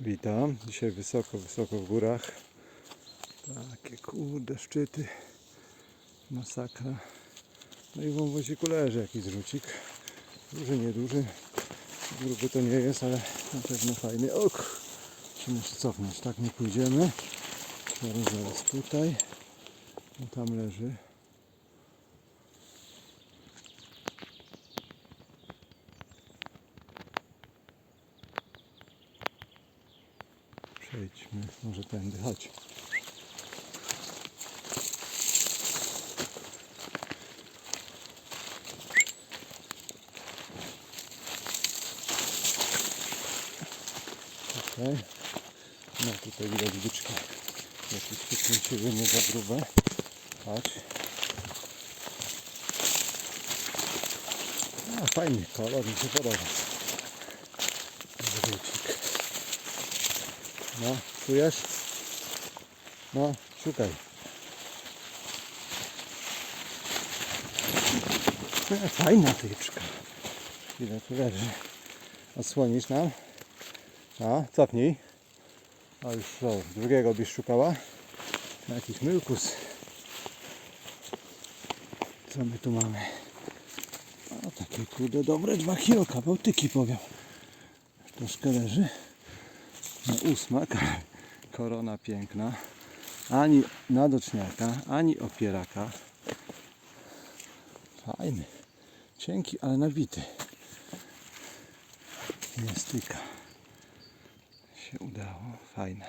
Witam. Dzisiaj wysoko, wysoko w górach. Takie kurde szczyty. Masakra. No i w wąwoziku leży jakiś zrzucik. Duży, nieduży. Gruby to nie jest, ale na pewno fajny. Ok! Się cofnąć. Tak nie pójdziemy. Zaraz, zaraz tutaj. No tam leży. Przejdźmy, może tędy, chodź. Tutaj. No tutaj widać byczki. Jakieś wykręciły nie za grube. Patrz. No fajny kolor, mi się podoba. Zwrócik. No, czujesz? No, szukaj. Fajna tyczka. Ile tu leży? Odsłonisz nam? No, cofnij. A już co, drugiego byś szukała? Jakiś mylkus. Co my tu mamy? O, takie kurde dobre, dwa kilo kawał tyki powiem. Troszkę leży. No ósmak, korona piękna. Ani nadoczniaka, ani opieraka. Fajny. Cienki, ale nabity. Nie styka. Się udało. Fajne.